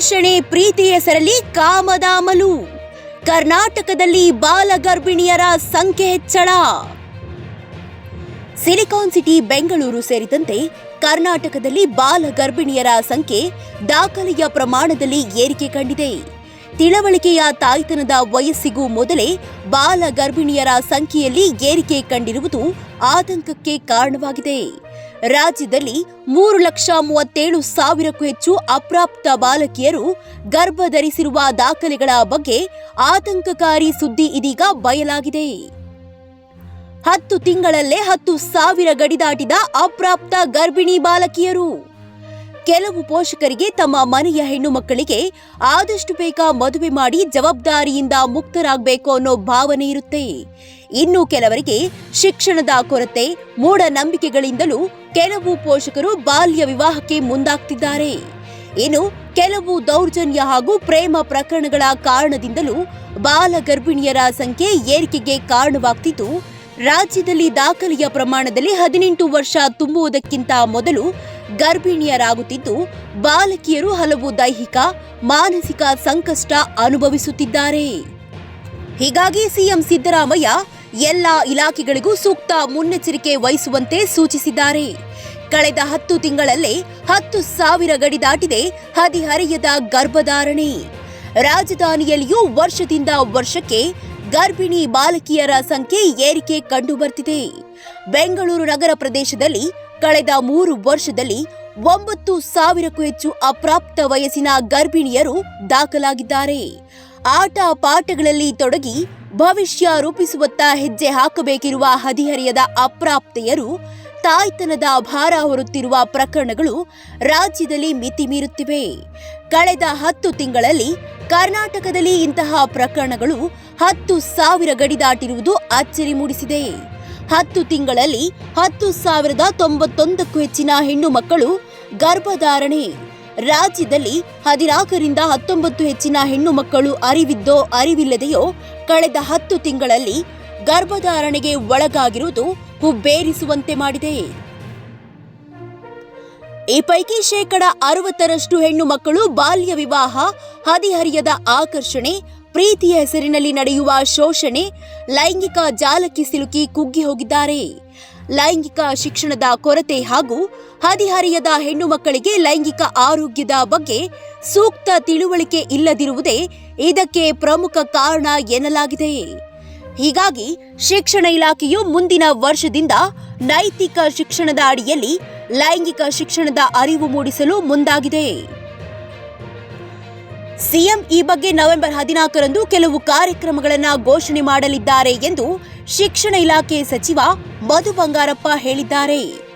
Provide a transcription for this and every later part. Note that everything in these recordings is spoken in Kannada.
ಆಕರ್ಷಣೆ ಪ್ರೀತಿ ಹೆಸರಲ್ಲಿ ಕಾಮದಾಮಲು. ಕರ್ನಾಟಕದಲ್ಲಿ ಬಾಲ ಗರ್ಭಿಣಿಯರ ಸಂಖ್ಯೆ ಹೆಚ್ಚಳ. ಸಿಲಿಕಾನ್ ಸಿಟಿ, ಬೆಂಗಳೂರು ಸೇರಿದಂತೆ ಕರ್ನಾಟಕದಲ್ಲಿ ಬಾಲ ಗರ್ಭಿಣಿಯರ ಸಂಖ್ಯೆ ದಾಖಲೆಯ ಪ್ರಮಾಣದಲ್ಲಿ ಏರಿಕೆ ಕಂಡಿದೆ. ತಿಳವಳಿಕೆಯ ತಾಯ್ತನದ ವಯಸ್ಸಿಗೂ ಮೊದಲೇ ಬಾಲ ಗರ್ಭಿಣಿಯರ ಸಂಖ್ಯೆಯಲ್ಲಿ ಏರಿಕೆ ಕಂಡಿರುವುದು ಆತಂಕಕ್ಕೆ ಕಾರಣವಾಗಿದೆ. ರಾಜ್ಯದಲ್ಲಿ ಮೂರು ಲಕ್ಷ ಮೂವತ್ತೇಳು ಸಾವಿರಕ್ಕೂ ಹೆಚ್ಚು ಅಪ್ರಾಪ್ತ ಬಾಲಕಿಯರು ಗರ್ಭ ಧರಿಸಿರುವ ದಾಖಲೆಗಳ ಬಗ್ಗೆ ಆತಂಕಕಾರಿ ಸುದ್ದಿ ಇದೀಗ ಬಯಲಾಗಿದೆ. ಹತ್ತು ತಿಂಗಳಲ್ಲೇ ಹತ್ತು ಸಾವಿರ ಗಡಿ ದಾಟಿದ ಅಪ್ರಾಪ್ತ ಗರ್ಭಿಣಿ ಬಾಲಕಿಯರು. ಕೆಲವು ಪೋಷಕರಿಗೆ ತಮ್ಮ ಮನೆಯ ಹೆಣ್ಣು ಮಕ್ಕಳಿಗೆ ಆದಷ್ಟು ಬೇಗ ಮದುವೆ ಮಾಡಿ ಜವಾಬ್ದಾರಿಯಿಂದ ಮುಕ್ತರಾಗಬೇಕು ಅನ್ನೋ ಭಾವನೆ ಇರುತ್ತೆ. ಇನ್ನು ಕೆಲವರಿಗೆ ಶಿಕ್ಷಣದ ಕೊರತೆ, ಮೂಢನಂಬಿಕೆಗಳಿಂದಲೂ ಕೆಲವು ಪೋಷಕರು ಬಾಲ್ಯ ವಿವಾಹಕ್ಕೆ ಮುಂದಾಗ್ತಿದ್ದಾರೆ. ಇನ್ನು ಕೆಲವು ದೌರ್ಜನ್ಯ ಹಾಗೂ ಪ್ರೇಮ ಪ್ರಕರಣಗಳ ಕಾರಣದಿಂದಲೂ ಬಾಲ ಗರ್ಭಿಣಿಯರ ಸಂಖ್ಯೆ ಏರಿಕೆಗೆ ಕಾರಣವಾಗ್ತಿದ್ದು, ರಾಜ್ಯದಲ್ಲಿ ದಾಖಲೆಯ ಪ್ರಮಾಣದಲ್ಲಿ ಹದಿನೆಂಟು ವರ್ಷ ತುಂಬುವುದಕ್ಕಿಂತ ಮೊದಲು ಗರ್ಭಿಣಿಯರಾಗುತ್ತಿದ್ದು, ಬಾಲಕಿಯರು ಹಲವು ದೈಹಿಕ, ಮಾನಸಿಕ ಸಂಕಷ್ಟ ಅನುಭವಿಸುತ್ತಿದ್ದಾರೆ. ಹೀಗಾಗಿ ಸಿಎಂ ಸಿದ್ದರಾಮಯ್ಯ ಎಲ್ಲ ಇಲಾಖೆಗಳಿಗೂ ಸೂಕ್ತ ಮುನ್ನೆಚ್ಚರಿಕೆ ವಹಿಸುವಂತೆ ಸೂಚಿಸಿದ್ದಾರೆ. ಕಳೆದ ಹತ್ತು ತಿಂಗಳಲ್ಲೇ ಹತ್ತು ಸಾವಿರ ಗಡಿ ದಾಟಿದೆ, ಹದಿಹರೆಯದ ಗರ್ಭಧಾರಣೆ. ರಾಜಧಾನಿಯಲ್ಲಿಯೂ ವರ್ಷದಿಂದ ವರ್ಷಕ್ಕೆ ಗರ್ಭಿಣಿ ಬಾಲಕಿಯರ ಸಂಖ್ಯೆ ಏರಿಕೆ ಕಂಡುಬರ್ತಿದೆ. ಬೆಂಗಳೂರು ನಗರ ಪ್ರದೇಶದಲ್ಲಿ ಕಳೆದ ಮೂರು ವರ್ಷದಲ್ಲಿ ಒಂಬತ್ತು ಸಾವಿರಕ್ಕೂ ಹೆಚ್ಚು ಅಪ್ರಾಪ್ತ ವಯಸ್ಸಿನ ಗರ್ಭಿಣಿಯರು ದಾಖಲಾಗಿದ್ದಾರೆ. ಆಟ ಪಾಠಗಳಲ್ಲಿ ತೊಡಗಿ ಭವಿಷ್ಯ ರೂಪಿಸುವತ್ತ ಹೆಜ್ಜೆ ಹಾಕಬೇಕಿರುವ ಹದಿಹರೆಯದ ಅಪ್ರಾಪ್ತೆಯರು ತಾಯ್ತನದ ಭಾರ ಹೊರುತ್ತಿರುವ ಪ್ರಕರಣಗಳು ರಾಜ್ಯದಲ್ಲಿ ಮಿತಿ ಮೀರುತ್ತಿವೆ. ಕಳೆದ ಹತ್ತು ತಿಂಗಳಲ್ಲಿ ಕರ್ನಾಟಕದಲ್ಲಿ ಇಂತಹ ಪ್ರಕರಣಗಳು ಹತ್ತು ಸಾವಿರ ಗಡಿ ದಾಟಿರುವುದು ಅಚ್ಚರಿ ಮೂಡಿಸಿದೆ. ಹತ್ತು ತಿಂಗಳಲ್ಲಿ ಹತ್ತು ಸಾವಿರದ ತೊಂಬತ್ತೊಂದಕ್ಕೂ ಹೆಚ್ಚಿನ ಹೆಣ್ಣು ಮಕ್ಕಳು ಗರ್ಭಧಾರಣೆ. ರಾಜ್ಯದಲ್ಲಿ ಹದಿನಾಲ್ಕರಿಂದ ಹತ್ತೊಂಬತ್ತು ಹೆಚ್ಚಿನ ಹೆಣ್ಣು ಮಕ್ಕಳು ಅರಿವಿದ್ದೋ ಅರಿವಿಲ್ಲದೆಯೋ ಕಳೆದ ಹತ್ತು ತಿಂಗಳಲ್ಲಿ ಗರ್ಭಧಾರಣೆಗೆ ಒಳಗಾಗಿರುವುದು ಹುಬ್ಬೇರಿಸುವಂತೆ ಮಾಡಿದೆ. ಈ ಪೈಕಿ ಶೇಕಡ ಅರವತ್ತರಷ್ಟು ಹೆಣ್ಣು ಮಕ್ಕಳು ಬಾಲ್ಯ ವಿವಾಹ, ಹದಿಹರಿಯದ ಆಕರ್ಷಣೆ, ಪ್ರೀತಿಯ ಹೆಸರಿನಲ್ಲಿ ನಡೆಯುವ ಶೋಷಣೆ, ಲೈಂಗಿಕ ಜಾಲಕ್ಕೆ ಸಿಲುಕಿ ಕುಗ್ಗಿ ಹೋಗಿದ್ದಾರೆ. ಲೈಂಗಿಕ ಶಿಕ್ಷಣದ ಕೊರತೆ ಹಾಗೂ ಹದಿಹರಿಯದ ಹೆಣ್ಣು ಮಕ್ಕಳಿಗೆ ಲೈಂಗಿಕ ಆರೋಗ್ಯದ ಬಗ್ಗೆ ಸೂಕ್ತ ತಿಳುವಳಿಕೆ ಇಲ್ಲದಿರುವುದೇ ಇದಕ್ಕೆ ಪ್ರಮುಖ ಕಾರಣ ಎನ್ನಲಾಗಿದೆ. ಹೀಗಾಗಿ ಶಿಕ್ಷಣ ಇಲಾಖೆಯು ಮುಂದಿನ ವರ್ಷದಿಂದ ನೈತಿಕ ಶಿಕ್ಷಣದ ಅಡಿಯಲ್ಲಿ ಲೈಂಗಿಕ ಶಿಕ್ಷಣದ ಅರಿವು ಮೂಡಿಸಲು ಮುಂದಾಗಿದೆ. ಸಿಎಂ ಈ ಬಗ್ಗೆ ನವೆಂಬರ್ ಹದಿನಾಲ್ಕರಂದು ಕೆಲವು ಕಾರ್ಯಕ್ರಮಗಳನ್ನು ಘೋಷಣೆ ಮಾಡಲಿದ್ದಾರೆ ಎಂದು ಶಿಕ್ಷಣ ಇಲಾಖೆ ಸಚಿವ ಮಧು ಬಂಗಾರಪ್ಪ ಹೇಳಿದ್ದಾರೆ.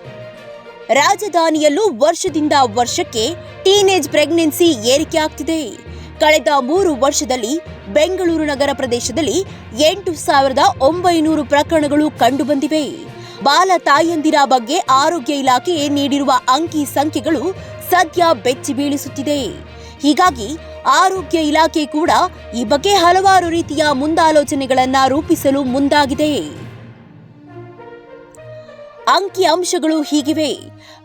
ರಾಜಧಾನಿಯಲ್ಲೂ ವರ್ಷದಿಂದ ವರ್ಷಕ್ಕೆ ಟೀನೇಜ್ ಪ್ರೆಗ್ನೆನ್ಸಿ ಏರಿಕೆ ಆಗ್ತಿದೆ. ಕಳೆದ ಮೂರು ವರ್ಷದಲ್ಲಿ ಬೆಂಗಳೂರು ನಗರ ಪ್ರದೇಶದಲ್ಲಿ ಎಂಟು ಸಾವಿರದ ಒಂಬೈನೂರು ಪ್ರಕರಣಗಳು ಕಂಡುಬಂದಿವೆ. ಬಾಲ ತಾಯಂದಿರ ಬಗ್ಗೆ ಆರೋಗ್ಯ ಇಲಾಖೆ ನೀಡಿರುವ ಅಂಕಿ ಸಂಖ್ಯೆಗಳು ಸದ್ಯ ಬೆಚ್ಚಿ ಬೀಳಿಸುತ್ತಿದೆ. ಹೀಗಾಗಿ ಆರೋಗ್ಯ ಇಲಾಖೆ ಕೂಡ ಈ ಬಗ್ಗೆ ಹಲವಾರು ರೀತಿಯ ಮುಂದಾಲೋಚನೆಗಳನ್ನು ರೂಪಿಸಲು ಮುಂದಾಗಿದೆ. ಅಂಕಿ ಅಂಶಗಳು ಹೀಗಿವೆ.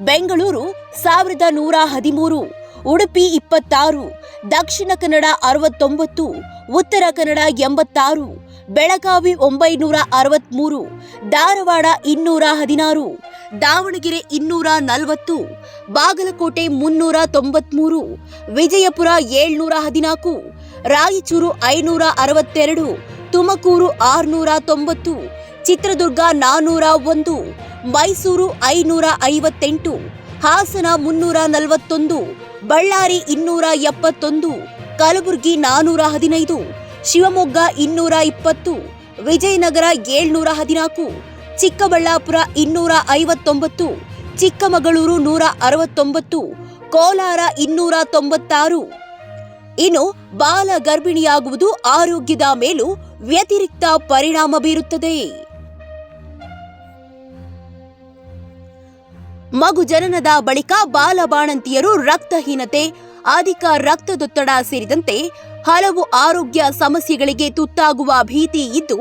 ಬೆಂಗಳೂರು ಸಾವಿರದ ನೂರ ಹದಿಮೂರು, ಉಡುಪಿ ಇಪ್ಪತ್ತಾರು, ದಕ್ಷಿಣ ಕನ್ನಡ ಅರವತ್ತೊಂಬತ್ತು, ಉತ್ತರ ಕನ್ನಡ ಎಂಬತ್ತಾರು ಬೆಳಗಾವಿ ಒಂಬೈನೂರ ಅರವತ್ಮೂರು, ಧಾರವಾಡ ಇನ್ನೂರ ಹದಿನಾರು, ದಾವಣಗೆರೆ ಇನ್ನೂರ ನಲವತ್ತು, ಬಾಗಲಕೋಟೆ ಮುನ್ನೂರ ತೊಂಬತ್ಮೂರು, ವಿಜಯಪುರ ಏಳ್ನೂರ ಹದಿನಾಲ್ಕು, ರಾಯಚೂರು ಐನೂರ ಅರವತ್ತೆರಡು, ತುಮಕೂರು ಆರುನೂರ ತೊಂಬತ್ತು, ಚಿತ್ರದುರ್ಗ ನಾನೂರ ಒಂದು, ಮೈಸೂರು ಐನೂರ ಐವತ್ತೆಂಟು, ಹಾಸನ ಮುನ್ನೂರ ನಲವತ್ತೊಂದು, ಬಳ್ಳಾರಿ ಇನ್ನೂರ ಎಪ್ಪತ್ತೊಂದು, ಕಲಬುರಗಿ ನಾನೂರ ಹದಿನೈದು ಶಿವಮೊಗ್ಗ ಇನ್ನೂರ ಇಪ್ಪತ್ತು, ವಿಜಯನಗರ ಏಳ್ನೂರ ಹದಿನಾಲ್ಕು, ಚಿಕ್ಕಬಳ್ಳಾಪುರ ಇನ್ನೂರ ಐವತ್ತೊಂಬತ್ತು, ಚಿಕ್ಕಮಗಳೂರು ನೂರ ಅರವತ್ತೊಂಬತ್ತು, ಕೋಲಾರ ಇನ್ನೂರ ತೊಂಬತ್ತಾರು. ಇನ್ನು ಬಾಲ ಗರ್ಭಿಣಿಯಾಗುವುದು ಆರೋಗ್ಯದ ಮೇಲೂ ವ್ಯತಿರಿಕ್ತ ಪರಿಣಾಮ ಬೀರುತ್ತದೆ. ಮಗು ಜನನದ ಬಳಿಕ ಬಾಲಬಾಣಂತಿಯರು ರಕ್ತಹೀನತೆ, ಅಧಿಕ ರಕ್ತದೊತ್ತಡ ಸೇರಿದಂತೆ ಹಲವು ಆರೋಗ್ಯ ಸಮಸ್ಯೆಗಳಿಗೆ ತುತ್ತಾಗುವ ಭೀತಿ ಇದ್ದು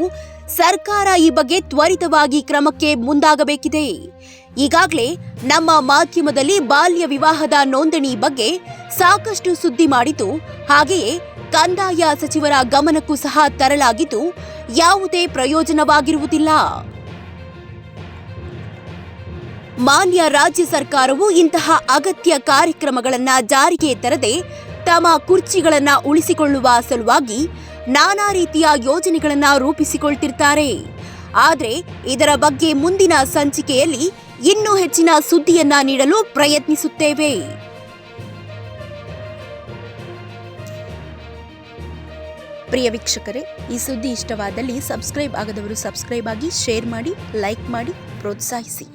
ಸರ್ಕಾರ ಈ ಬಗ್ಗೆ ತ್ವರಿತವಾಗಿ ಕ್ರಮಕ್ಕೆ ಮುಂದಾಗಬೇಕಿದೆ. ಈಗಾಗಲೇ ನಮ್ಮ ಮಾಧ್ಯಮದಲ್ಲಿ ಬಾಲ್ಯ ವಿವಾಹದ ನೋಂದಣಿ ಬಗ್ಗೆ ಸಾಕಷ್ಟು ಸುದ್ದಿ ಮಾಡಿದ್ದು, ಹಾಗೆಯೇ ಕಂದಾಯ ಸಚಿವರ ಗಮನಕ್ಕೂ ಸಹ ತರಲಾಗಿದ್ದು, ಯಾವುದೇ ಪ್ರಯೋಜನವಾಗಿರುವುದಿಲ್ಲ. ಮಾನ್ಯ ರಾಜ್ಯ ಸರ್ಕಾರವು ಇಂತಹ ಅಗತ್ಯ ಕಾರ್ಯಕ್ರಮಗಳನ್ನು ಜಾರಿಗೆ ತರದೆ ತಮ್ಮ ಕುರ್ಚಿಗಳನ್ನು ಉಳಿಸಿಕೊಳ್ಳುವ ಸಲುವಾಗಿ ನಾನಾ ರೀತಿಯ ಯೋಜನೆಗಳನ್ನು ರೂಪಿಸಿಕೊಳ್ತಿರ್ತಾರೆ. ಆದರೆ ಇದರ ಬಗ್ಗೆ ಮುಂದಿನ ಸಂಚಿಕೆಯಲ್ಲಿ ಇನ್ನೂ ಹೆಚ್ಚಿನ ಸುದ್ದಿಯನ್ನ ನೀಡಲು ಪ್ರಯತ್ನಿಸುತ್ತೇವೆ. ಪ್ರಿಯ ವೀಕ್ಷಕರೇ, ಈ ಸುದ್ದಿ ಇಷ್ಟವಾದಲ್ಲಿ ಸಬ್ಸ್ಕ್ರೈಬ್ ಆಗದವರು ಸಬ್ಸ್ಕ್ರೈಬ್ ಆಗಿ, ಶೇರ್ ಮಾಡಿ, ಲೈಕ್ ಮಾಡಿ, ಪ್ರೋತ್ಸಾಹಿಸಿ.